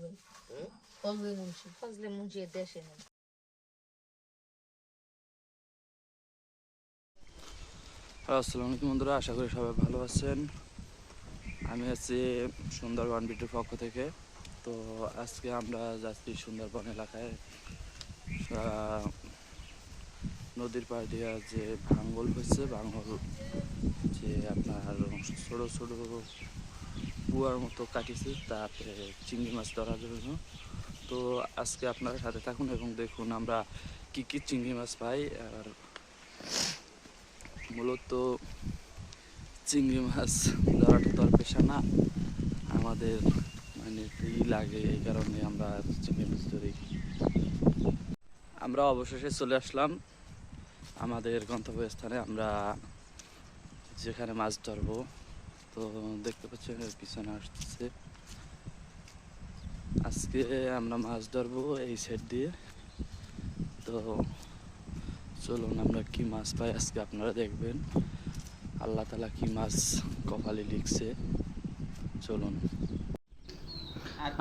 ফজলে ফজলে মুন্সি ফজলে মুন্সি দেশে নেই আসসালামু আলাইকুম বন্ধুরা আশা করি সবাই ভালো আছেন আমি আছি সুন্দরবন বিটুর পক্ষ থেকে তো আজকে আমরা যাচ্ছি সুন্দরবন এলাকায় নদীর পাড় দিয়ে যে ভাঙ্গল হয়েছে ভাঙ্গল যে আপনার ছোটো ছোটো কুয়ার মতো কাটিছে তাতে চিংড়ি মাছ ধরার জন্য। তো আজকে আপনারা সাথে থাকুন এবং দেখুন আমরা কি কি চিংড়ি মাছ পাই। আর মূলত চিংড়ি মাছ ধরাটা তো আর পেশা না। আমাদের মানে ই লাগে, এই কারণে আমরা চিংড়ি মাছ ধরি। আমরা অবশেষে চলে আসলাম আমাদের গন্তব্যস্থানে। আমরা যেখানে মাছ ধরবো তো দেখতে পাচ্ছেন পিছনে আসতেছে। আজকে আমরা মাছ ধরবো এই সাইড দিয়ে। তো চলুন আমরা কি মাছ পাই আজকে আপনারা দেখবেন। আল্লাহ তালা কি মাছ কপালে লিখছে। চলুন।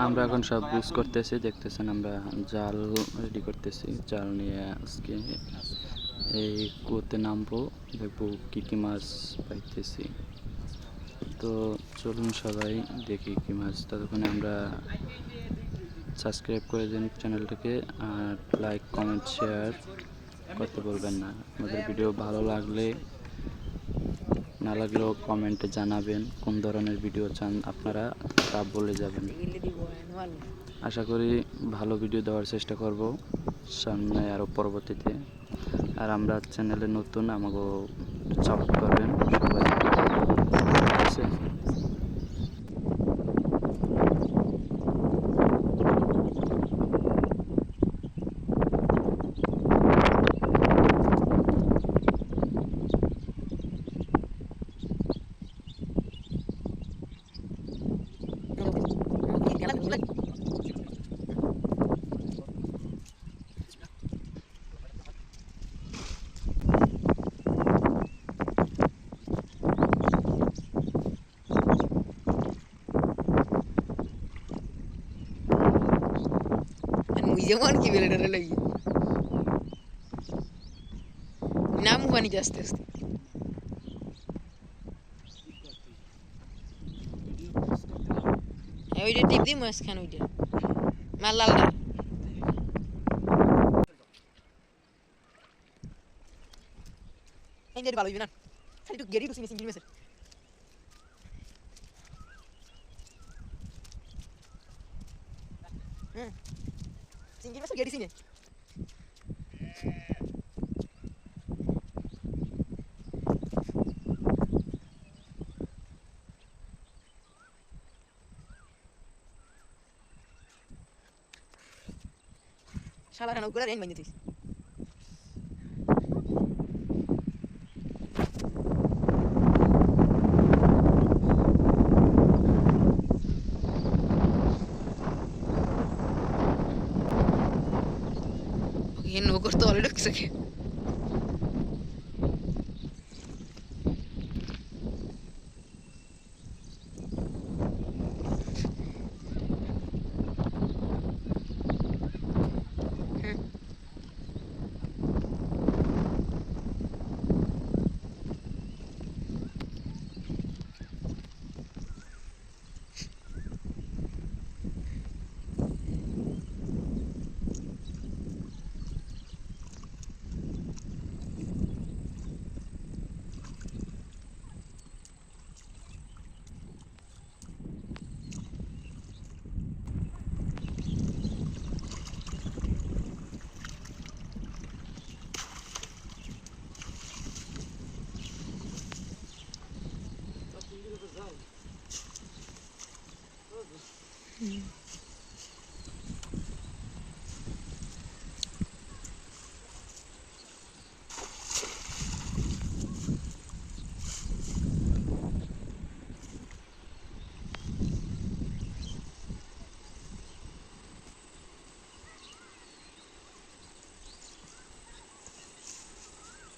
আমরা এখন সব বুঝ করতেছি, দেখতেছেন আমরা জাল রেডি করতেছি। জাল নিয়ে আজকে এই কুয়োতে নামবো, দেখব কী কী মাছ পাইতেছি। তো চলুন সবাই দেখি কি মাছ। ততক্ষণে আমরা সাবস্ক্রাইব করে দিন চ্যানেলটাকে আর লাইক কমেন্ট শেয়ার করতে বলবেন না। আমাদের ভিডিও ভালো লাগলে, না লাগলেও কমেন্টে জানাবেন কোন ধরনের ভিডিও চান আপনারা, তা বলে যাবেন। আশা করি ভালো ভিডিও দেওয়ার চেষ্টা করব সামনে আরও পরবর্তীতে। আর আমরা চ্যানেলে নতুন আমাকে সাপোর্ট করবেন সবাই। 是 আছে যেমন কি বেলে ডরে লাগি নাম বানি আস্তে আস্তে এই ওইটা টিপ দিই মাঝখান ওইটা মার লালটা এই যে ভালো হইবে না খালি একটু গেরি ঢুকছি সিঙ্গিল মেসের হুম সিঙ্গিল মেসের গেরি সিনে শালা রান্না করে রেন বানিয়ে দিস सके।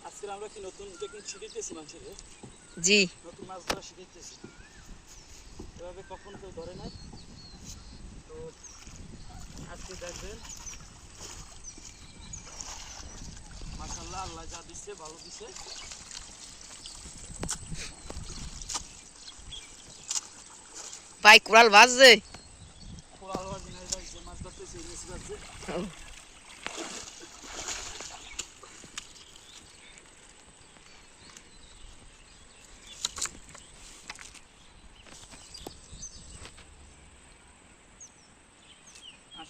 আজকে আমরা কি নতুন টেকনিক শিখাইতেছি মানুষের জি। নতুন মাছ ধরা শিখাইতেছি এভাবে কখনো কেউ ধরে নাই? তো দেখবেন মাসাল্লাহ আল্লাহ যা দিচ্ছে ভালো দিচ্ছে ভাই কুড়াল বাজছে। কোরাল বাজছে মাছ ধরতেছে ইলিশ বাজছে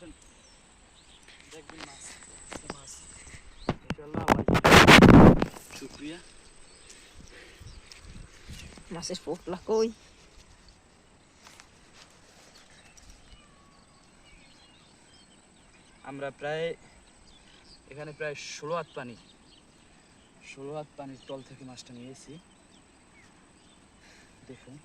আসেন। দেখবেন মাছ মাছ। ইনশাআল্লাহ আল্লাহ শুক্রিয়া। মাছের পোটলা কই? আমরা প্রায় এখানে প্রায় ষোলো হাত পানি। ষোলো হাত পানির তল থেকে মাছটা নিয়েছি দেখুন।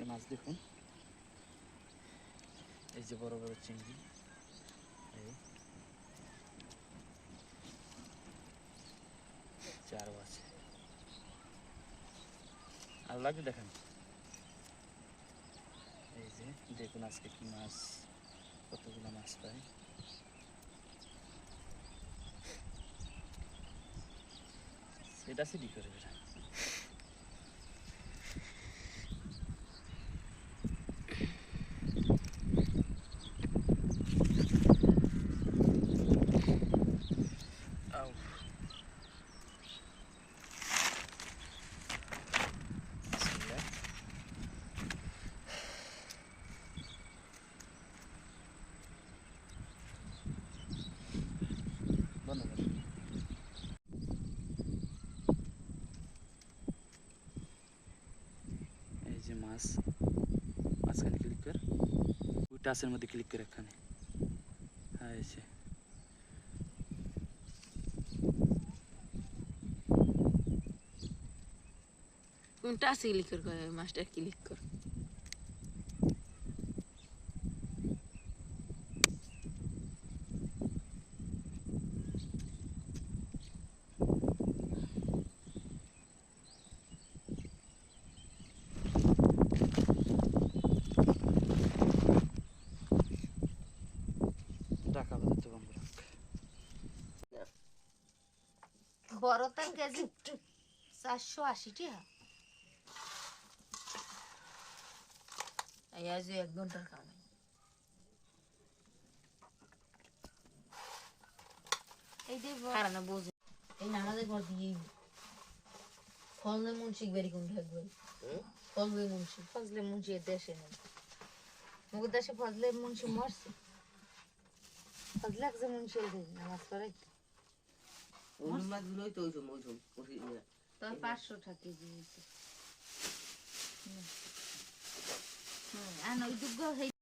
আজকে মাছ দেখুন। এই যে বড় বড় চিংড়ি। এই। চারও আছে আর লাগবে দেখেন। এই যে দেখুন আজকে কি মাছ, কতগুলো মাছ পাই সেটা সিডি করে বেটা আউ বিসমিল্লাহ বন্ধ কর এই যে মাছ, মাঝখানে ক্লিক কর। ওই টাচের মধ্যে ক্লিক করে এখানে। হ্যাঁ কোনটা আছে ক্লিক কর মাছটা ক্লিক কর। কেজি চারশো আশি টাকা এই আজ এক ঘণ্টার কামাই। এই যে হারানো বোঝে এই নামাজের পর দিয়েই ফজলে মুন্সি বেরি কোন থাকবে ফজলে মুন্সি ফজলে মুন্সি দেশে নেই। মুগের দেশে ফজলে মুন্সি মরছে। ফজলে মুন্সি নামাজ পড়ে তবে পাঁচশো টাকা কেজি হয়েছে। আর ওই দুগ্গ